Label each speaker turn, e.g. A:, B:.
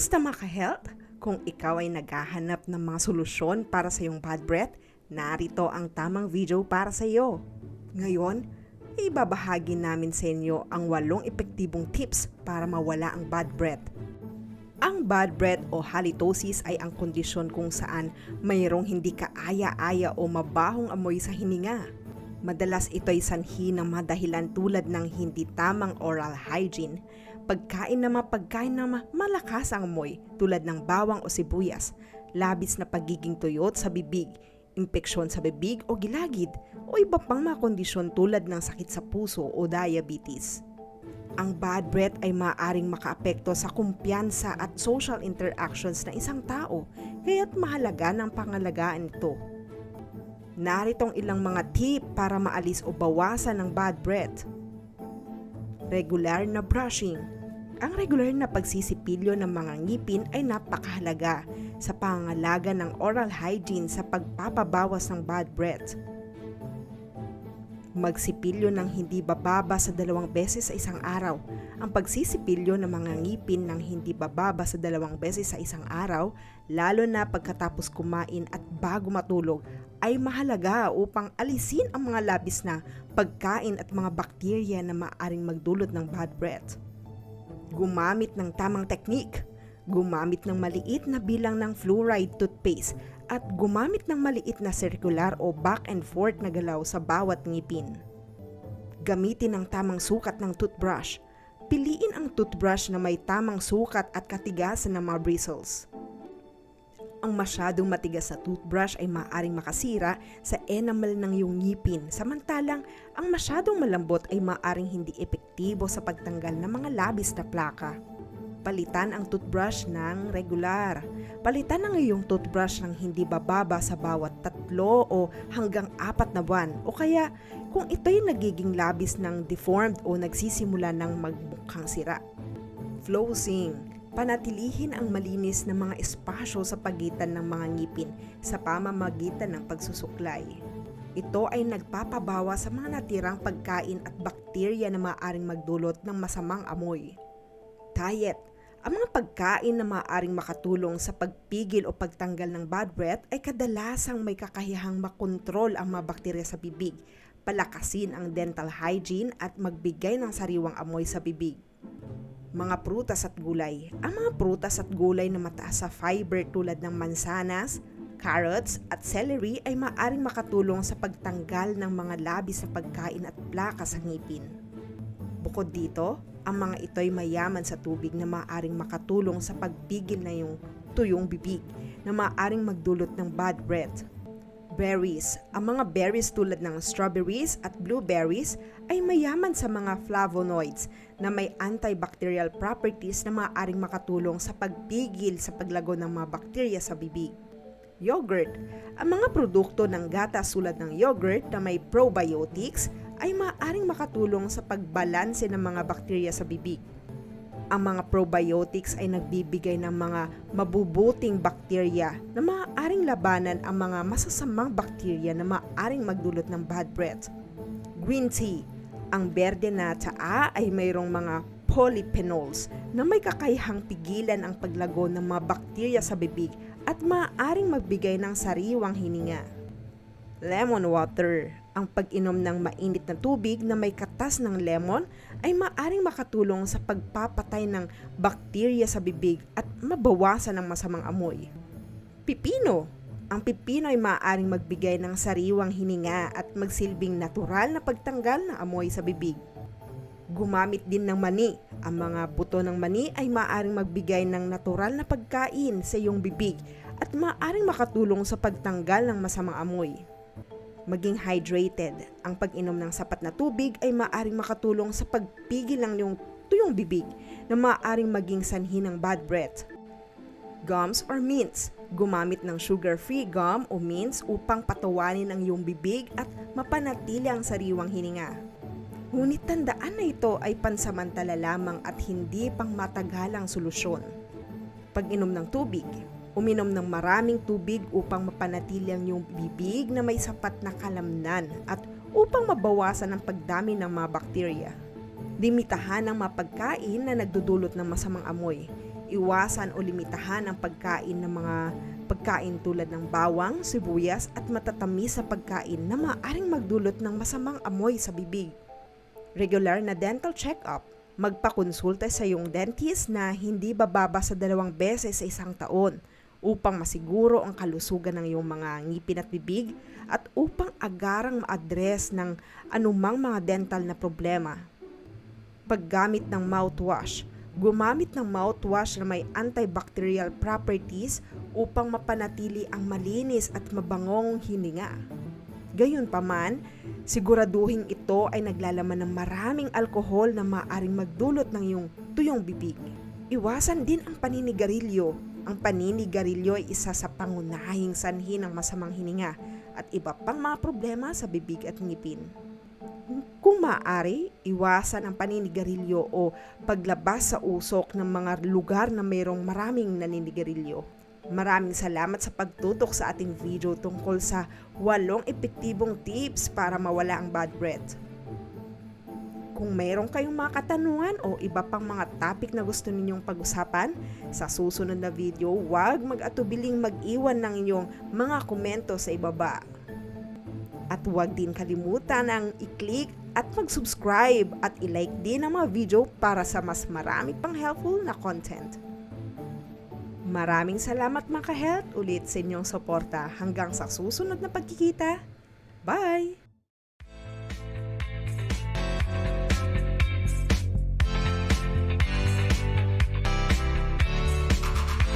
A: Kamusta mga ka-health? Kung ikaw ay naghahanap ng mga solusyon para sa iyong bad breath, narito ang tamang video para sa iyo. Ngayon, ibabahagi namin sa inyo ang walong epektibong tips para mawala ang bad breath. Ang bad breath o halitosis ay ang kondisyon kung saan mayroong hindi kaaya-aya o mabahong amoy sa hininga. Madalas ito ay sanhi ng mga dahilan tulad ng hindi tamang oral hygiene, pagkain na mga pagkain na ma- malakas ang amoy tulad ng bawang o sibuyas, labis na pagiging tuyot sa bibig, impeksyon sa bibig o gilagid, o iba pang mga kondisyon tulad ng sakit sa puso o diabetes. Ang bad breath ay maaaring makaapekto sa kumpiyansa at social interactions ng isang tao, kaya't mahalaga ng pangalagaan ito. Naritong ilang mga tip para maalis o bawasan ng bad breath. Regular na brushing. Ang regular na pagsisipilyo ng mga ngipin ay napakahalaga sa pangangalaga ng oral hygiene sa pagpapabawas ng bad breath. Magsipilyo ng hindi bababa sa dalawang beses sa isang araw. Ang pagsisipilyo ng mga ngipin ng hindi bababa sa dalawang beses sa isang araw, lalo na pagkatapos kumain at bago matulog, ay mahalaga upang alisin ang mga labis na pagkain at mga bakterya na maaaring magdulot ng bad breath. Gumamit ng tamang teknik. Gumamit ng maliit na bilang ng fluoride toothpaste at gumamit ng maliit na circular o back and forth na galaw sa bawat ngipin. Gamitin ang tamang sukat ng toothbrush. Piliin ang toothbrush na may tamang sukat at katigasan ng mga bristles. Ang masyadong matigas sa toothbrush ay maaaring makasira sa enamel ng iyong ngipin, samantalang ang masyadong malambot ay maaaring hindi epektibo sa pagtanggal ng mga labis na plaka. Palitan ang toothbrush ng regular. Palitan ang iyong toothbrush ng hindi bababa sa bawat tatlo o hanggang apat na buwan. O kaya kung ito'y nagiging labis ng deformed o nagsisimula ng magmukhang sira. Flossing. Panatilihin ang malinis na mga espasyo sa pagitan ng mga ngipin sa pamamagitan ng pagsusuklay. Ito ay nagpapabawa sa mga natirang pagkain at bakterya na maaaring magdulot ng masamang amoy. Diet. Ang mga pagkain na maaaring makatulong sa pagpigil o pagtanggal ng bad breath ay kadalasang may kakayahang makontrol ang mga bakterya sa bibig, palakasin ang dental hygiene at magbigay ng sariwang amoy sa bibig. Mga prutas at gulay. Ang mga prutas at gulay na mataas sa fiber tulad ng mansanas, carrots at celery ay maaaring makatulong sa pagtanggal ng mga labis na pagkain at plaka sa ngipin. Bukod dito, ang mga ito ay mayaman sa tubig na maaaring makatulong sa pagpigil na yung tuyong bibig na maaaring magdulot ng bad breath. Berries. Ang mga berries tulad ng strawberries at blueberries ay mayaman sa mga flavonoids na may antibacterial properties na maaaring makatulong sa pagpigil sa paglago ng mga bakterya sa bibig. Yogurt. Ang mga produkto ng gatas tulad ng yogurt na may probiotics ay maaaring makatulong sa pagbalanse ng mga bakterya sa bibig. Ang mga probiotics ay nagbibigay ng mga mabubuting bakterya na maaaring labanan ang mga masasamang bakterya na maaaring magdulot ng bad breath. Green tea. Ang berde na tsaa ay mayroong mga polyphenols na may kakayahang pigilan ang paglago ng mga bakterya sa bibig at maaaring magbigay ng sariwang hininga. Lemon water. Ang pag-inom ng mainit na tubig na may katas ng lemon ay maaring makatulong sa pagpapatay ng bakterya sa bibig at mabawasan ang masamang amoy. Pipino. Ang pipino ay maaaring magbigay ng sariwang hininga at magsilbing natural na pagtanggal ng amoy sa bibig. Gumamit din ng mani. Ang mga buto ng mani ay maaaring magbigay ng natural na pagkain sa iyong bibig at maaaring makatulong sa pagtanggal ng masamang amoy. Maging hydrated. Ang pag-inom ng sapat na tubig ay maaaring makatulong sa pagpigil ng iyong tuyong bibig na maaaring maging sanhi ng bad breath. Gums or mints. Gumamit ng sugar-free gum o mints upang patawanin ang iyong bibig at mapanatili ang sariwang hininga. Ngunit tandaan na ito ay pansamantala lamang at hindi pang matagalang solusyon. Pag-inom ng tubig. Uminom ng maraming tubig upang mapanatili ang iyong bibig na may sapat na kalamnan at upang mabawasan ang pagdami ng mga bakterya. Limitahan ang mga pagkain na nagdudulot ng masamang amoy. Iwasan o limitahan ang pagkain ng mga pagkain tulad ng bawang, sibuyas at matatamis sa pagkain na maaaring magdulot ng masamang amoy sa bibig. Regular na dental check-up. Magpakonsulta sa iyong dentist na hindi bababa sa dalawang beses sa isang taon upang masiguro ang kalusugan ng iyong mga ngipin at bibig at upang agarang ma-address ng anumang mga dental na problema. Paggamit ng mouthwash. Gumamit ng mouthwash na may antibacterial properties upang mapanatili ang malinis at mabangong hininga. Gayunpaman, siguraduhin ito ay naglalaman ng maraming alkohol na maaaring magdulot ng iyong tuyong bibig. Iwasan din ang paninigarilyo. Ang paninigarilyo ay isa sa pangunahing sanhi ng masamang hininga at iba pang mga problema sa bibig at ngipin. Kung maaari, iwasan ang paninigarilyo o paglabas sa usok ng mga lugar na mayroong maraming naninigarilyo. Maraming salamat sa pagtutok sa ating video tungkol sa walong epektibong tips para mawala ang bad breath. Kung mayroon kayong mga katanungan o iba pang mga topic na gusto ninyong pag-usapan, sa susunod na video, huwag mag-atubiling mag-iwan ng inyong mga komento sa ibaba. At huwag din kalimutan ang i-click at mag-subscribe at i-like din ang mga video para sa mas marami pang helpful na content. Maraming salamat mga ka-health ulit sa inyong suporta hanggang sa susunod na pagkikita. Bye!